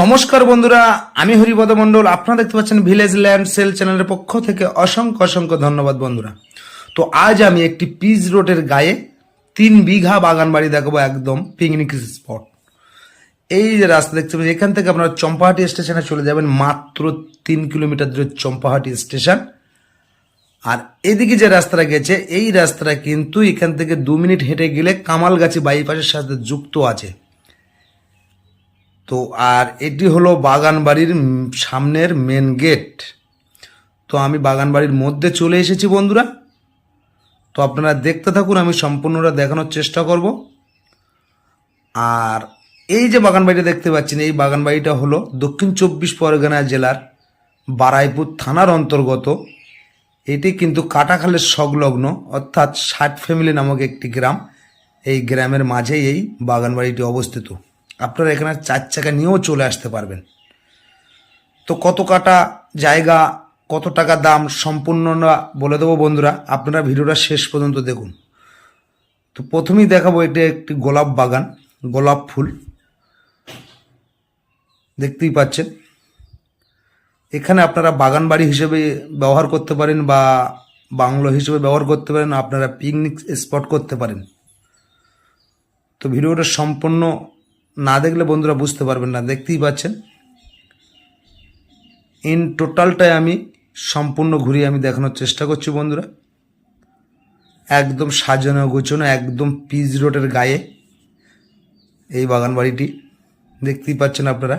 নমস্কার বন্ধুরা, আমি হরিপদ মণ্ডল। আপনারা দেখতে পাচ্ছেন ভিলেজ ল্যান্ড সেল চ্যানেলের পক্ষ থেকে অসংখ্য অসংখ্য ধন্যবাদ বন্ধুরা। তো আজ আমি একটি পিচ রোডের গায়ে তিন বিঘা বাগান বাড়ি দেখাবো একদম পিকনিক স্পট এই যে রাস্তা দেখতে পাচ্ছেন, এখান থেকে আপনারা চম্পাহাটি স্টেশনে চলে যাবেন, মাত্র তিন কিলোমিটার দূরে চম্পাহাটি স্টেশন আর এদিকে যে রাস্তাটা গেছে, এই রাস্তাটা কিন্তু এখান থেকে দু মিনিট হেঁটে গেলে কামালগাছি বাইপাসের সাথে যুক্ত আছে। তো আর এটি হলো বাগান বাড়ির সামনের মেন গেট তো আমি বাগান বাড়ির মধ্যে চলে এসেছি বন্ধুরা। তো আপনারা দেখতে থাকুন, আমি সম্পূর্ণটা দেখানোর চেষ্টা করব। আর এই যে বাগান বাড়িটা দেখতে পাচ্ছেন, এই বাগান বাড়িটা হলো দক্ষিণ চব্বিশ পরগনা জেলার বারাইপুর থানার অন্তর্গত। এটি কিন্তু কাটাখালের সংলগ্ন, অর্থাৎ ষাট ফ্যামিলি নামক একটি গ্রাম। এই গ্রামের মাঝেই এই বাগান বাড়িটি অবস্থিত। আপনারা এখানে চার চাকা নিয়েও চলে আসতে পারবেন। তো কত কাটা জায়গা, কত টাকা দাম সম্পূর্ণ বলে দেবো বন্ধুরা। আপনারা ভিডিওটা শেষ পর্যন্ত দেখুন। তো প্রথমেই দেখাবো এটা একটি গোলাপ বাগান, গোলাপ ফুল। দেখতেই পাচ্ছেন। এখানে আপনারা বাগান বাড়ি হিসেবে ব্যবহার করতে পারেন বা বাংলো হিসেবে ব্যবহার করতে পারেন, আপনারা পিকনিক স্পট করতে পারেন। তো ভিডিওটা সম্পূর্ণ না দেখলে বন্ধুরা বুঝতে পারবেন না, দেখতেই পাচ্ছেন। ইন টোটালটাই আমি সম্পূর্ণ ঘুরিয়ে আমি দেখানোর চেষ্টা করছি বন্ধুরা। একদম সাজানো গোছানো, একদম পিচ রোডের গায়ে এই বাগান বাড়িটি দেখতেই পাচ্ছেন আপনারা।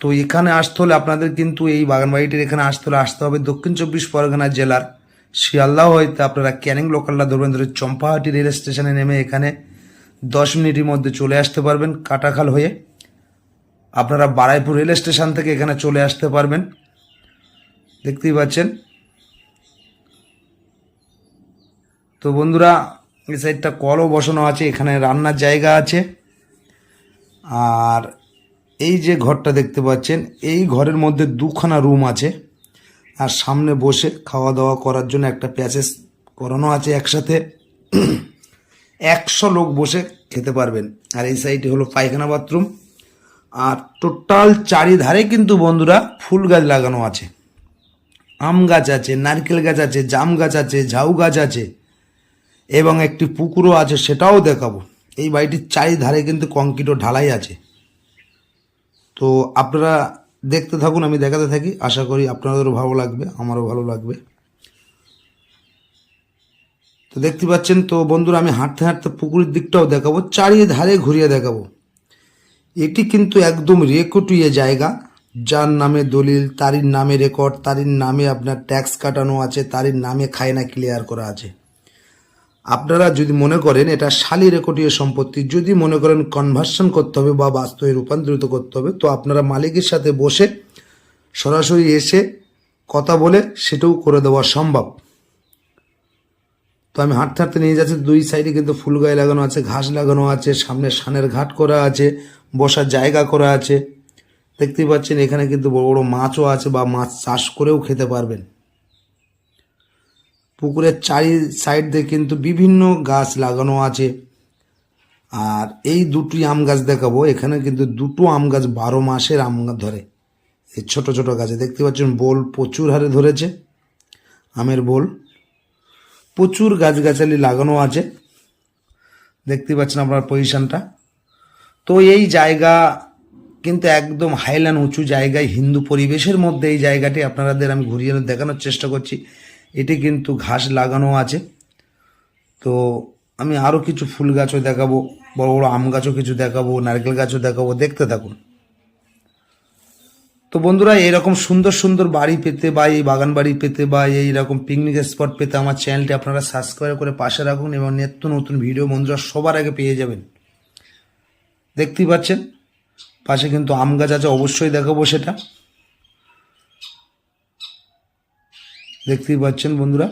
তো এখানে আসতে হলে আপনাদের কিন্তু এই বাগান বাড়িটির এখানে আসতে হলে আসতে হবে দক্ষিণ চব্বিশ পরগনা জেলার শিয়ালদাহ হইতে আপনারা ক্যানিং লোকালটা ধরবেন ধরে চম্পাহাটি রেল স্টেশনে নেমে এখানে দশ মিনিটের মধ্যে চলে আসতে পারবেন কাটাখাল হয়ে। আপনারা বারাইপুর রেল স্টেশন থেকে এখানে চলে আসতে পারবেন। দেখতেই পাচ্ছেন। তো বন্ধুরা, এই সাইডটা কলও বসানো আছে, এখানে রান্নার জায়গা আছে। আর এই যে ঘরটা দেখতে পাচ্ছেন, এই ঘরের মধ্যে দুখানা রুম আছে। আর সামনে বসে খাওয়া দাওয়া করার জন্য একটা প্যাসেজ করানো আছে একসাথে। একশো লোক বসে খেতে পারবেন। আর এই সাইডে হলো পায়খানা বাথরুম আর টোটাল চারিধারে কিন্তু বন্ধুরা ফুল গাছ লাগানো আছে। আম গাছ আছে, নারকেল গাছ আছে, জাম গাছ আছে, ঝাউ গাছ আছে, এবং একটি পুকুরও আছে, সেটাও দেখাবো। এই বাড়িটির চারিধারে কিন্তু কংক্রিটও ঢালাই আছে। তো আপনারা দেখতে থাকুন, আমি দেখাতে থাকি। আশা করি আপনাদেরও ভালো লাগবে, আমারও ভালো লাগবে। তো দেখতে পাচ্ছেন তো বন্ধুরা, আমি হাঁটতে হাঁটতে পুকুরের দিকটাও দেখাবো চারিধারে ঘুরিয়ে দেখাবো। এটি কিন্তু একদম রেকর্ডীয় জায়গা, যার নামে দলিল তারির নামে রেকর্ড তারির নামে আপনার ট্যাক্স কাটানো আছে তারির নামে খায়না ক্লিয়ার করা আছে। আপনারা যদি মনে করেন এটা শালি রেকর্ডীয় সম্পত্তি, যদি মনে করেন কনভার্সন করতে হবে বা বাস্তবে রূপান্তরিত করতে হবে, তো আপনারা মালিকের সাথে বসে সরাসরি এসে কথা বলে সেটাও করে দেওয়া সম্ভব। তো আমি হাঁটতে হাঁটতে নিয়ে যাচ্ছি, দুই সাইডে কিন্তু ফুল গায়ে লাগানো আছে, ঘাস লাগানো আছে, সামনে সানের ঘাট করা আছে, বসার জায়গা করা আছে। দেখতেই পাচ্ছেন এখানে কিন্তু বড় বড় মাছও আছে বা মাছ চাষ করেও খেতে পারবেন। পুকুরের চারি সাইড দিয়ে কিন্তু বিভিন্ন গাছ লাগানো আছে। আর এই দুটি আম গাছ দেখাবো, এখানে কিন্তু দুটো আম গাছ বারো মাসের আম গাছ ধরে। এই ছোট ছোট গাছে, দেখতে পাচ্ছেন বোল প্রচুর হারে ধরেছে, আমের বোল। প্রচুর গাছগাছালি লাগানো আছে। দেখতে পাচ্ছেন আপনার পজিশনটা তো এই জায়গা কিন্তু একদম হাইল্যান্ড উঁচু জায়গায় হিন্দু পরিবেশের মধ্যে এই জায়গাটি আপনাদের আমি ঘুরিয়ে দেখানোর চেষ্টা করছি। এটি কিন্তু ঘাস লাগানো আছে। তো আমি আরও কিছু ফুল গাছও দেখাবো, বড় বড় আম গাছও কিছু দেখাবো, নারকেল গাছও দেখাবো, দেখতে থাকুন। তো বন্ধুরা, এরকম সুন্দর সুন্দর বাড়ি পেতে বা এই বাগান বাড়ি পেতে বা এই রকম পিকনিক স্পট পেতে আমার চ্যানেলটি আপনারা সাবস্ক্রাইব করে পাশে রাখুন এবং নিত্য নতুন ভিডিও বন্ধুরা সবার আগে পেয়ে যাবেন। দেখতেই পাচ্ছেন? পাশে কিন্তু আম গাছ আছে, অবশ্যই দেখাবো সেটা। দেখতেই পাচ্ছেন বন্ধুরা?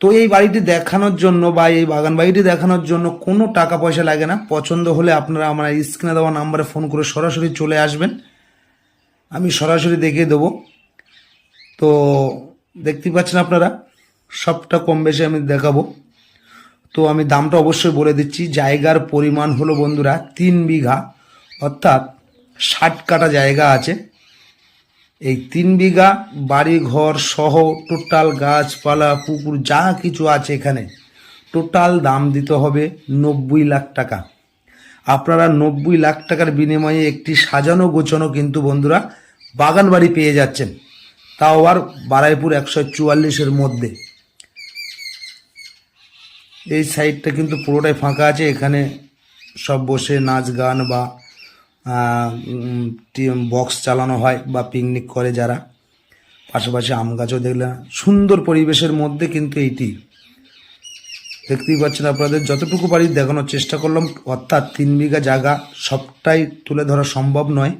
তো এই বাড়িটি দেখানোর জন্য বা এই বাগান বাড়িটি দেখানোর জন্য কোনো টাকা পয়সা লাগে না। পছন্দ হলে আপনারা আমার স্ক্রিনে দেওয়া নাম্বারে ফোন করে সরাসরি চলে আসবেন। আমি সরাসরি দেখিয়ে দেবো। তো দেখতেই পাচ্ছেন আপনারা, সবটা কম বেশি আমি দেখাবো। তো আমি দামটা অবশ্যই বলে দিচ্ছি। জায়গার পরিমাণ হলো বন্ধুরা তিন বিঘা, অর্থাৎ ষাট কাটা জায়গা আছে। এই তিন বিঘা বাড়ি ঘর সহ টোটাল গাছপালা, পুকুর, যা কিছু আছে এখানে, টোটাল দাম দিতে হবে নব্বই লাখ টাকা। আপনারা নব্বই লাখ টাকার বিনিময়ে একটি সাজানো গোছানো কিন্তু বন্ধুরা বাগান বাড়ি পেয়ে যাচ্ছেন। তাও আবার বারাইপুর একশো চুয়াল্লিশের মধ্যে। এই সাইডটা কিন্তু পুরোটাই ফাঁকা আছে। এখানে সব বসে নাচ গান বা বক্স চালানো হয় বা পিকনিক করে যারা। পাশাপাশি আম গাছও দেখলাম সুন্দর পরিবেশের মধ্যে কিন্তু এইটি। দেখতেই পাচ্ছেন আপনাদের, যতটুকু পারি দেখানোর চেষ্টা করলাম। অর্থাৎ তিন বিঘা জায়গা সবটাই তুলে ধরা সম্ভব নয়।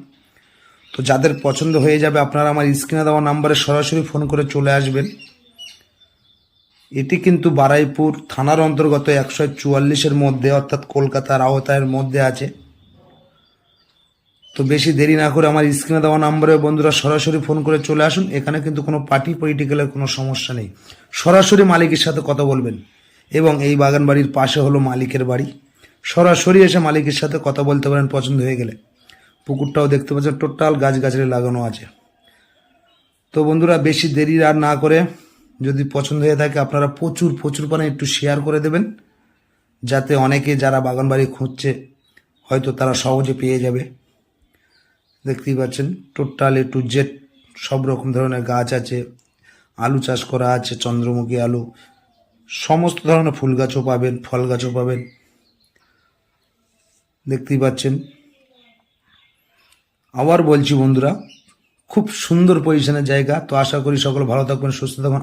তো যাদের পছন্দ হয়ে যাবে, আপনারা আমার স্ক্রিনে দেওয়া নাম্বারে সরাসরি ফোন করে চলে আসবেন। এটি কিন্তু বারাইপুর থানার অন্তর্গত একশো চুয়াল্লিশের মধ্যে, অর্থাৎ কলকাতার আওতায়ের মধ্যে আছে। তো বেশি দেরি না করে আমার স্ক্রিনে দেওয়া নাম্বারে বন্ধুরা সরাসরি ফোন করে চলে আসুন। এখানে কিন্তু কোনো পার্টি পলিটিক্যালের কোনো সমস্যা নেই। সরাসরি মালিকের সাথে কথা বলবেন। এবং এই বাগান বাড়ির পাশে হলো মালিকের বাড়ি। সরাসরি এসে মালিকের সাথে কথা বলতে পারেন পছন্দ হয়ে গেলে। পুকুরটাও দেখতে পাচ্ছেন, টোটাল গাছগাছালি লাগানো আছে। তো বন্ধুরা, বেশি দেরি আর না করে যদি পছন্দ হয়ে থাকে, আপনারা প্রচুর প্রচুর পানে একটু শেয়ার করে দেবেন। যাতে অনেকে যারা বাগান বাড়ি খুঁজছে, হয়তো তারা সহজে পেয়ে যাবে। দেখতেই পাচ্ছেন, টোটাল এ টু জেড সব রকম ধরনের গাছ আছে। আলু চাষ করা আছে, চন্দ্রমুখী আলু সমস্ত ধরনের ফুল গাছও পাবেন ফল গাছও পাবেন। দেখতেই পাচ্ছেন। আবার বলছি বন্ধুরা, খুব সুন্দর পজিশনের জায়গা। তো আশা করি সকল ভালো থাকবেন, সুস্থ থাকবেন।